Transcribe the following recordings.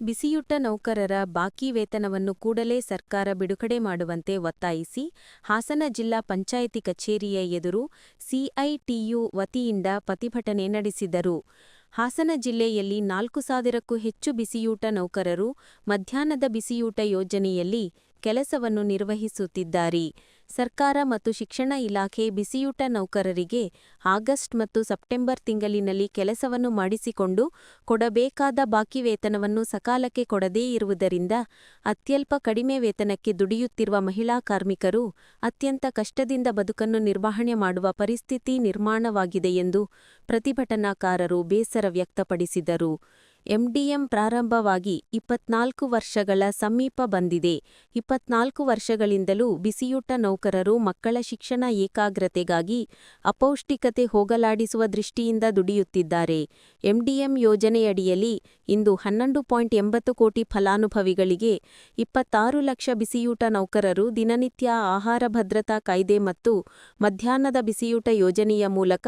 ಬಿಸಿಯೂಟ ನೌಕರರ ಬಾಕಿ ವೇತನವನ್ನು ಕೂಡಲೇ ಸರ್ಕಾರ ಬಿಡುಗಡೆ ಮಾಡುವಂತೆ ಒತ್ತಾಯಿಸಿ ಹಾಸನ ಜಿಲ್ಲಾ ಪಂಚಾಯಿತಿ ಕಚೇರಿಯ ಎದುರು ಸಿಐಟಿಯು ವತಿಯಿಂದ ಪ್ರತಿಭಟನೆ ನಡೆಸಿದರು. ಹಾಸನ ಜಿಲ್ಲೆಯಲ್ಲಿ ನಾಲ್ಕು ಸಾವಿರಕ್ಕೂ ಹೆಚ್ಚು ಬಿಸಿಯೂಟ ನೌಕರರು ಮಧ್ಯಾಹ್ನದ ಬಿಸಿಯೂಟ ಯೋಜನೆಯಲ್ಲಿ ಕೆಲಸವನ್ನು ನಿರ್ವಹಿಸುತ್ತಿದ್ದಾರೆ. ಸರ್ಕಾರ ಮತ್ತು ಶಿಕ್ಷಣ ಇಲಾಖೆ ಬಿಸಿಯೂಟ ನೌಕರರಿಗೆ ಆಗಸ್ಟ್ ಮತ್ತು ಸೆಪ್ಟೆಂಬರ್ ತಿಂಗಳಿನಲ್ಲಿ ಕೆಲಸವನ್ನು ಮಾಡಿಸಿಕೊಂಡು ಕೊಡಬೇಕಾದ ಬಾಕಿ ವೇತನವನ್ನು ಸಕಾಲಕ್ಕೆ ಕೊಡದೇ ಇರುವುದರಿಂದ ಅತ್ಯಲ್ಪ ಕಡಿಮೆ ವೇತನಕ್ಕೆ ದುಡಿಯುತ್ತಿರುವ ಮಹಿಳಾ ಕಾರ್ಮಿಕರು ಅತ್ಯಂತ ಕಷ್ಟದಿಂದ ಬದುಕನ್ನು ನಿರ್ವಹಣೆ ಮಾಡುವ ಪರಿಸ್ಥಿತಿ ನಿರ್ಮಾಣವಾಗಿದೆ ಎಂದು ಪ್ರತಿಭಟನಾಕಾರರು ಬೇಸರ ವ್ಯಕ್ತಪಡಿಸಿದರು. ಎಂಡಿಎಂ ಪ್ರಾರಂಭವಾಗಿ ಇಪ್ಪತ್ನಾಲ್ಕು ವರ್ಷಗಳ ಸಮೀಪ ಬಂದಿದೆ. ಇಪ್ಪತ್ನಾಲ್ಕು ವರ್ಷಗಳಿಂದಲೂ ಬಿಸಿಯೂಟ ನೌಕರರು ಮಕ್ಕಳ ಶಿಕ್ಷಣ ಏಕಾಗ್ರತೆಗಾಗಿ ಅಪೌಷ್ಟಿಕತೆ ಹೋಗಲಾಡಿಸುವ ದೃಷ್ಟಿಯಿಂದ ದುಡಿಯುತ್ತಿದ್ದಾರೆ. ಎಂಡಿಎಂ ಯೋಜನೆಯಡಿಯಲ್ಲಿ ಇಂದು ಹನ್ನೊಂದು ಪಾಯಿಂಟ್ ಎಂಬತ್ತು ಕೋಟಿ ಫಲಾನುಭವಿಗಳಿಗೆ ಇಪ್ಪತ್ತಾರು ಲಕ್ಷ ಬಿಸಿಯೂಟ ನೌಕರರು ದಿನನಿತ್ಯ ಆಹಾರ ಭದ್ರತಾ ಕಾಯ್ದೆ ಮತ್ತು ಮಧ್ಯಾಹ್ನದ ಬಿಸಿಯೂಟ ಯೋಜನೆಯ ಮೂಲಕ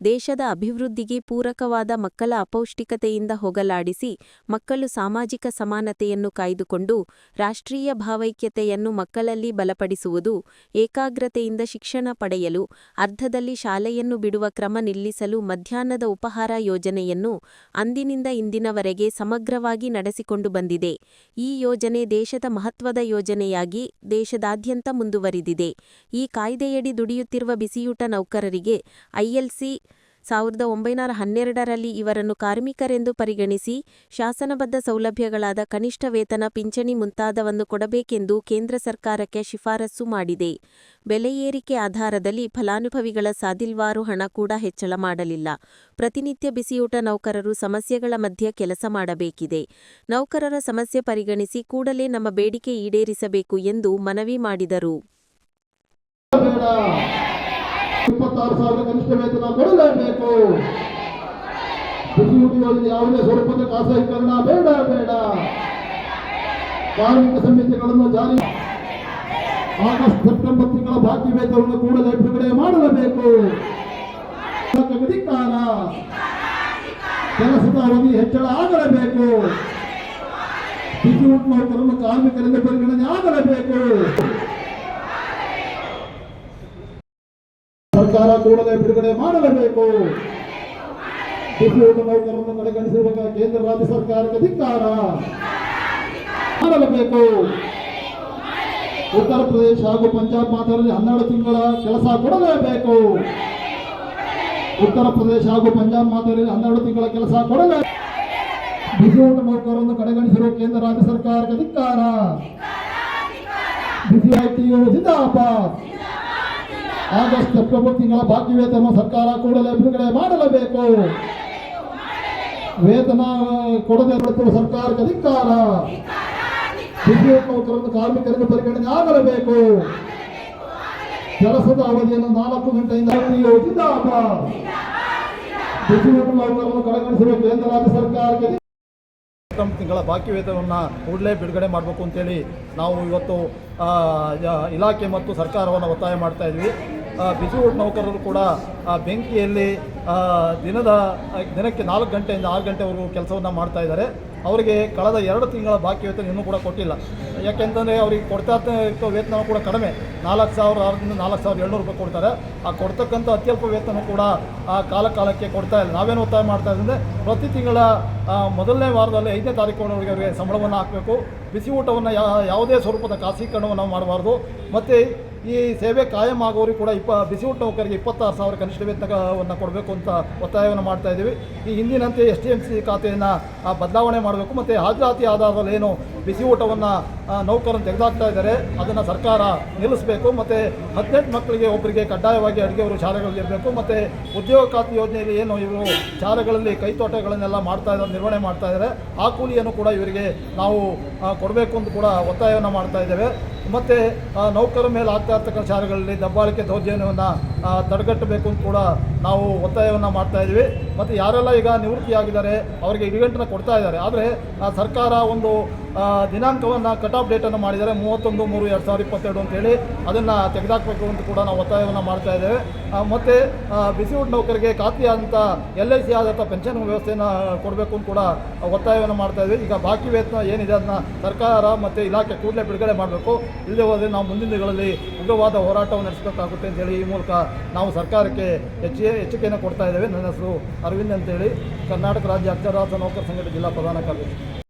ದೇಶದ ಅಭಿವೃದ್ಧಿಗೆ ಪೂರಕವಾದ ಮಕ್ಕಳ ಅಪೌಷ್ಟಿಕತೆಯಿಂದ ಹೋಗಲಾಡಿಸಿ ಮಕ್ಕಳು ಸಾಮಾಜಿಕ ಸಮಾನತೆಯನ್ನು ಕಾಯ್ದುಕೊಂಡು ರಾಷ್ಟ್ರೀಯ ಭಾವೈಕ್ಯತೆಯನ್ನು ಮಕ್ಕಳಲ್ಲಿ ಬಲಪಡಿಸುವುದು, ಏಕಾಗ್ರತೆಯಿಂದ ಶಿಕ್ಷಣ ಪಡೆಯಲು, ಅರ್ಧದಲ್ಲಿ ಶಾಲೆಯನ್ನು ಬಿಡುವ ಕ್ರಮ ನಿಲ್ಲಿಸಲು ಮಧ್ಯಾಹ್ನದ ಉಪಹಾರ ಯೋಜನೆಯನ್ನು ಅಂದಿನಿಂದ ಇಂದಿನವರೆಗೆ ಸಮಗ್ರವಾಗಿ ನಡೆಸಿಕೊಂಡು ಬಂದಿದೆ. ಈ ಯೋಜನೆ ದೇಶದ ಮಹತ್ವದ ಯೋಜನೆಯಾಗಿ ದೇಶದಾದ್ಯಂತ ಮುಂದುವರಿದಿದೆ. ಈ ಕಾಯ್ದೆಯಡಿ ದುಡಿಯುತ್ತಿರುವ ಬಿಸಿಯೂಟ ನೌಕರರಿಗೆ ಐಎಲ್ಸಿ ಸಾವಿರದ ಒಂಬೈನೂರ ಹನ್ನೆರಡರಲ್ಲಿ ಇವರನ್ನು ಕಾರ್ಮಿಕರೆಂದು ಪರಿಗಣಿಸಿ ಶಾಸನಬದ್ಧ ಸೌಲಭ್ಯಗಳಾದ ಕನಿಷ್ಠ ವೇತನ, ಪಿಂಚಣಿ ಮುಂತಾದವನ್ನು ಕೊಡಬೇಕೆಂದು ಕೇಂದ್ರ ಸರ್ಕಾರಕ್ಕೆ ಶಿಫಾರಸು ಮಾಡಿದೆ. ಬೆಲೆ ಏರಿಕೆ ಆಧಾರದಲ್ಲಿ ಫಲಾನುಭವಿಗಳ ಸಾದಿಲ್ವಾರು ಹಣ ಕೂಡ ಹೆಚ್ಚಳ ಮಾಡಲಿಲ್ಲ. ಪ್ರತಿನಿತ್ಯ ಬಿಸಿಯೂಟ ನೌಕರರು ಸಮಸ್ಯೆಗಳ ಮಧ್ಯೆ ಕೆಲಸ ಮಾಡಬೇಕಿದೆ. ನೌಕರರ ಸಮಸ್ಯೆ ಪರಿಗಣಿಸಿ ಕೂಡಲೇ ನಮ್ಮ ಬೇಡಿಕೆ ಈಡೇರಿಸಬೇಕು ಎಂದು ಮನವಿ ಮಾಡಿದರು. ಇಪ್ಪತ್ತಾರು ಸಾವಿರ ಕನಿಷ್ಠ ವೇತನ ಕೊಡಲೇಬೇಕು. ಬಿಸಿಯೂಟ ಯೋಜನೆ ಯಾವುದೇ ಸ್ವರೂಪದ ಖಾಸಗೀಕರಣ ಬೇಡ ಬೇಡ. ಕಾರ್ಮಿಕ ಸಮಿತಿಗಳನ್ನು ಜಾರಿ ಆಗಸ್ಟ್ ಸೆಪ್ಟೆಂಬರ್ ತಿಂಗಳ ಬಾಕಿ ವೇತನವನ್ನು ಕೂಡಲೇ ಬಿಡುಗಡೆ ಮಾಡಲೇಬೇಕು. ಅಧಿಕಾರ ಕೆಲಸದ ಅವಧಿ ಹೆಚ್ಚಳ ಆಗಲೇಬೇಕು. ಬಿಸಿಯೂಟ ನೌಕರನ್ನು ಕಾರ್ಮಿಕರಿಂದ ಪರಿಗಣನೆ ಆಗಲೇಬೇಕು. ಸರ್ಕಾರ ಕೂಡಲೇ ಬಿಡುಗಡೆ ಮಾಡಲೇಬೇಕು. ಬಿಸಿಯೂಟ ನೌಕರರನ್ನು ಕಡೆಗಣಿಸಿರುವ ಕೇಂದ್ರ, ರಾಜ್ಯ ಸರ್ಕಾರಕ್ಕೆ ಧಿಕ್ಕಾರ ಮಾಡಲೇಬೇಕು. ಉತ್ತರ ಪ್ರದೇಶ ಹಾಗೂ ಪಂಜಾಬ್ ಮಾತ್ರದಲ್ಲಿ ಹನ್ನೆರಡು ತಿಂಗಳ ಕೆಲಸ ಕೊಡಲೇಬೇಕು. ಉತ್ತರ ಪ್ರದೇಶ ಹಾಗೂ ಪಂಜಾಬ್ ಮಾತ್ರದಲ್ಲಿ ಹನ್ನೆರಡು ತಿಂಗಳ ಕೆಲಸ ಕೊಡಲೇ ಬಿಸಿಯೂಟ ನೌಕರರನ್ನು ಕಡೆಗಣಿಸಿರುವ ಕೇಂದ್ರ, ರಾಜ್ಯ ಸರ್ಕಾರಕ್ಕೆ ಧಿಕ್ಕಾರ ಬಿಸಿ ಜಿಂದಾಬಾದ್. ಆಗಸ್ಟ್ ಸೆಪ್ಟೆಂಬರ್ ತಿಂಗಳ ಬಾಕಿ ವೇತನ ಸರ್ಕಾರ ಕೂಡಲೇ ಬಿಡುಗಡೆ ಮಾಡಲೇಬೇಕು. ವೇತನ ಕೊಡದೆ ನಡೆಸುವ ಸರ್ಕಾರಕ್ಕೆ ಅಧಿಕಾರ ವಿದ್ಯುತ್ ಕಾರ್ಮಿಕರಿಗೆ ಪರಿಗಣನೆ ಆಗಲೇಬೇಕು. ಕೆಲಸದ ಅವಧಿಯನ್ನು ನಾಲ್ಕು ಗಂಟೆಯಿಂದ ಜಿಂದಾಬಾದ್. ವಿದ್ಯುತ್ ನೌಕರನ್ನು ಕಡೆಗಣಿಸಿರುವ ಕೇಂದ್ರ ರಾಜ್ಯ ಸರ್ಕಾರಕ್ಕೆ ಸೆಪ್ಟೆಂಬರ್ ತಿಂಗಳ ಬಾಕಿ ವೇತನವನ್ನು ಕೂಡಲೇ ಬಿಡುಗಡೆ ಮಾಡಬೇಕು ಅಂತೇಳಿ ನಾವು ಇವತ್ತು ಇಲಾಖೆ ಮತ್ತು ಸರ್ಕಾರವನ್ನು ಒತ್ತಾಯ ಮಾಡ್ತಾ ಇದ್ವಿ. ಊಟ ನೌಕರರು ಕೂಡ ಬೆಂಕಿಯಲ್ಲಿ ದಿನದ, ದಿನಕ್ಕೆ ನಾಲ್ಕು ಗಂಟೆಯಿಂದ ಆರು ಗಂಟೆವರೆಗೂ ಕೆಲಸವನ್ನು ಮಾಡ್ತಾ ಇದ್ದಾರೆ. ಅವರಿಗೆ ಕಳೆದ ಎರಡು ತಿಂಗಳ ಬಾಕಿ ವೇತನ ಇನ್ನೂ ಕೂಡ ಕೊಟ್ಟಿಲ್ಲ. ಯಾಕೆಂತಂದರೆ ಅವರಿಗೆ ಕೊಡ್ತಾ ವೇತನ ಕೂಡ ಕಡಿಮೆ. ನಾಲ್ಕು ಸಾವಿರ ಆರರಿಂದ ನಾಲ್ಕು ಸಾವಿರದ ಏಳ್ನೂರು ರೂಪಾಯಿ ಕೊಡ್ತಾರೆ. ಆ ಕೊಡ್ತಕ್ಕಂಥ ಅತ್ಯಲ್ಪ ವೇತನ ಕೂಡ ಆ ಕಾಲ ಕಾಲಕ್ಕೆ ಕೊಡ್ತಾ ಇಲ್ಲ. ನಾವೇನು ಒತ್ತಾಯ ಮಾಡ್ತಾ ಇದ್ದರೆ ಪ್ರತಿ ತಿಂಗಳ ಮೊದಲನೇ ವಾರದಲ್ಲಿ ಐದನೇ ತಾರೀಕು ಅವರಿಗೆ ಸಂಬಳವನ್ನು ಹಾಕಬೇಕು. ಬಿಸಿ ಊಟವನ್ನು ಯಾವುದೇ ಸ್ವರೂಪದ ಖಾಸಗೀಕರಣವನ್ನು ಮಾಡಬಾರ್ದು. ಮತ್ತು ಈ ಸೇವೆ ಕಾಯಂ ಆಗೋರಿಗೆ ಕೂಡ ಇಪ್ಪ, ಬಿಸಿ ಊಟ ನೌಕರಿಗೆ ಇಪ್ಪತ್ತಾರು ಸಾವಿರ ಕನಿಷ್ಠ ವೇತನವನ್ನು ಕೊಡಬೇಕು ಅಂತ ಒತ್ತಾಯವನ್ನು ಮಾಡ್ತಾ ಇದ್ದೀವಿ. ಈ ಹಿಂದಿನಂತೆ ಎಸ್ ಟಿ ಎಂ ಸಿ ಖಾತೆಯನ್ನು ಬದಲಾವಣೆ ಮಾಡಬೇಕು ಮತ್ತು ಹಾಜರಾತಿ ಆಧಾರದಲ್ಲಿ ಏನು ಬಿಸಿ ಊಟವನ್ನು ನೌಕರನ್ನು ತೆಗೆದಾಕ್ತಾ ಇದ್ದಾರೆ. ಅದನ್ನು ಸರ್ಕಾರ ನಿಲ್ಲಿಸಬೇಕು ಮತ್ತು ಹದಿನೆಂಟು ಮಕ್ಕಳಿಗೆ ಒಬ್ಬರಿಗೆ ಕಡ್ಡಾಯವಾಗಿ ಅಡುಗೆಯವರು ಶಾಲೆಗಳಲ್ಲಿ ಇರಬೇಕು ಮತ್ತು ಉದ್ಯೋಗ ಖಾತೆ ಯೋಜನೆಯಲ್ಲಿ ಏನು ಇವರು ಶಾಲೆಗಳಲ್ಲಿ ಕೈತೋಟಗಳನ್ನೆಲ್ಲ ಮಾಡ್ತಾ ಇದ್ದಾರೆ, ನಿರ್ವಹಣೆ ಮಾಡ್ತಾ ಇದ್ದಾರೆ. ಆ ಕೂಲಿಯನ್ನು ಕೂಡ ಇವರಿಗೆ ನಾವು ಕೊಡಬೇಕು ಅಂತ ಕೂಡ ಒತ್ತಾಯವನ್ನು ಮಾಡ್ತಾ ಇದ್ದೇವೆ. ಮತ್ತು ನೌಕರ ಮೇಲೆ ಆಗ್ತಾ ಇರ್ತಕ್ಕಂಥ ಶಾಲೆಗಳಲ್ಲಿ ದಬ್ಬಾಳಿಕೆ ದೌರ್ಜನ್ಯವನ್ನು ತಡೆಗಟ್ಟಬೇಕು ಅಂತ ಕೂಡ ನಾವು ಒತ್ತಾಯವನ್ನು ಮಾಡ್ತಾ ಇದ್ದೀವಿ. ಮತ್ತು ಯಾರೆಲ್ಲ ಈಗ ನಿವೃತ್ತಿಯಾಗಿದ್ದಾರೆ, ಅವರಿಗೆ ಇಡಿಗಂಟನ್ನು ಕೊಡ್ತಾ ಇದ್ದಾರೆ. ಆದರೆ ಸರ್ಕಾರ ಒಂದು ದಿನಾಂಕವನ್ನು ಕಟ್ ಆಫ್ ಡೇಟನ್ನು ಮಾಡಿದ್ದಾರೆ. ಮೂವತ್ತೊಂದು, ಮೂರು, ಎರಡು ಸಾವಿರದ ಇಪ್ಪತ್ತೆರಡು ಅಂತೇಳಿ ಅದನ್ನು ತೆಗೆದಾಕಬೇಕು ಅಂತ ಕೂಡ ನಾವು ಒತ್ತಾಯವನ್ನು ಮಾಡ್ತಾ ಇದ್ದೇವೆ. ಮತ್ತು ಬಿಸಿಯೂಟ್ ನೌಕರಿಗೆ ಖಾತೆಯಾದಂಥ ಎಲ್ ಐ ಸಿ ಆದಂಥ ಪೆನ್ಷನ್ ವ್ಯವಸ್ಥೆಯನ್ನು ಕೊಡಬೇಕು ಅಂತ ಕೂಡ ಒತ್ತಾಯವನ್ನು ಮಾಡ್ತಾ ಇದ್ವಿ ಈಗ ಬಾಕಿ ವೇತನ ಏನಿದೆ ಅದನ್ನ ಸರ್ಕಾರ ಮತ್ತು ಇಲಾಖೆ ಕೂಡಲೇ ಬಿಡುಗಡೆ ಮಾಡಬೇಕು. ಇಲ್ಲದೆ ಹೋದರೆ ನಾವು ಮುಂದಿನ ದಿನಗಳಲ್ಲಿ ಉಗ್ರವಾದ ಹೋರಾಟವನ್ನು ನಡೆಸಬೇಕಾಗುತ್ತೆ ಅಂತೇಳಿ ಈ ಮೂಲಕ ನಾವು ಸರ್ಕಾರಕ್ಕೆ ಹೆಚ್ಚಿಗೆ ಎಚ್ಚರಿಕೆಯನ್ನು ಕೊಡ್ತಾ ಇದ್ದೇವೆ. ನನ್ನ ಹೆಸರು ಅರವಿಂದ್ ಅಂತೇಳಿ. ಕರ್ನಾಟಕ ರಾಜ್ಯ ಅಕ್ಷರಾಸ ನೌಕರ ಸಂಘದ ಜಿಲ್ಲಾ ಪ್ರಧಾನ ಕಾರ್ಯದರ್ಶಿ.